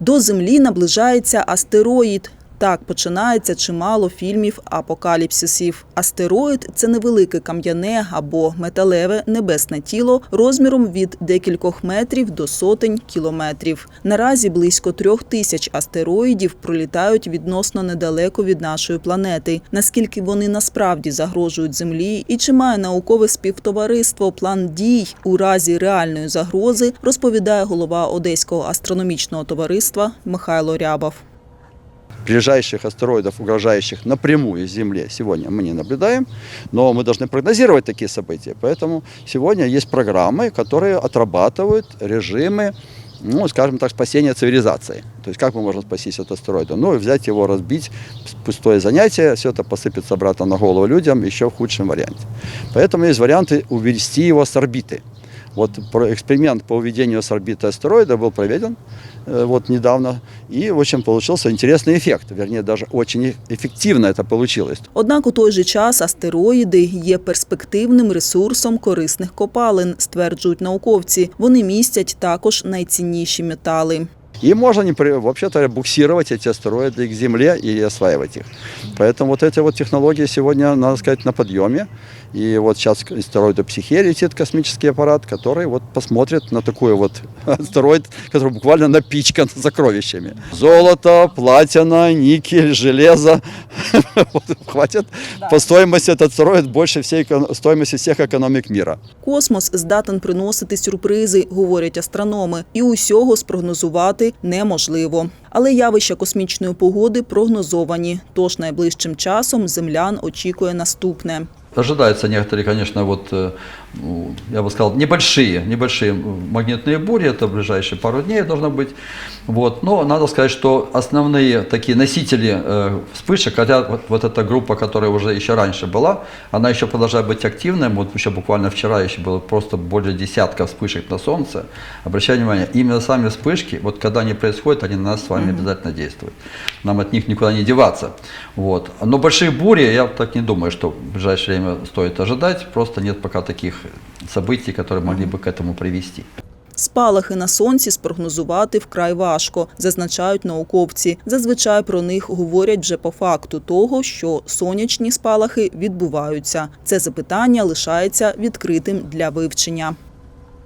До землі наближається астероїд. Так починається чимало фільмів апокаліпсисів. Астероїд це невелике кам'яне або металеве небесне тіло розміром від декількох метрів до сотень кілометрів. Наразі близько трьох тисяч астероїдів пролітають відносно недалеко від нашої планети. Наскільки вони насправді загрожують Землі, і чи має наукове співтовариство план дій у разі реальної загрози, розповідає голова Одеського астрономічного товариства Михайло Рябов. Ближайших астероидов, угрожающих напрямую Земле, сегодня мы не наблюдаем, но мы должны прогнозировать такие события. Поэтому сегодня есть программы, которые отрабатывают режимы, ну, скажем так, спасения цивилизации. То есть как мы можем спастись от астероида? Ну, взять его, разбить, пустое занятие, все это посыпется обратно на голову людям еще в худшем варианте. Поэтому есть варианты увести его с орбиты. Вот про- эксперимент по уведению с орбиты астероида был проведен э, вот недавно, и в общем получился интересный эффект, вернее даже очень э- эффективно это получилось. Однак у той же час астероїди є перспективним ресурсом корисних копалин, стверджують науковці. Вони містять також найцінніші метали. И можно не при- вообще-то буксировать эти астероиды к Земле и осваивать их. Поэтому вот эти вот технологии сегодня, надо сказать, на подъеме. И вот сейчас астероиду Психе летит космический аппарат, который вот посмотрит на такой вот астероид, который буквально напичкан сокровищами. Золото, платина, никель, железо. Вот Хватит по стоимости этот астероид больше всей эко- стоимости всех экономик мира. Космос здатен приносити сюрпризи, говорять астрономи, і усього спрогнозувати неможливо. Але явища космічної погоди прогнозовані. Тож найближчим часом землян очікує наступне. Ожидаются некоторые, конечно, вот, э, ну, я бы сказал, небольшие, небольшие магнитные бури, это в ближайшие пару дней должно быть. Вот. Но надо сказать, что основные такие носители э, вспышек, хотя вот, вот эта группа, которая уже еще раньше была, она еще продолжает быть активной. Вот еще буквально вчера еще было просто более десятка вспышек на Солнце. Обращайте внимание, именно сами вспышки, вот когда они происходят, они на нас с вами обязательно действуют. Нам от них никуда не деваться. Вот. Но большие бури, я так не думаю, что в ближайшее время стоит ожидать. Просто нет пока таких событий, которые могли бы к этому привести. Спалахи на сонці спрогнозувати вкрай важко, зазначають науковці. Зазвичай про них говорять вже по факту того, що сонячні спалахи відбуваються. Це запитання лишається відкритим для вивчення.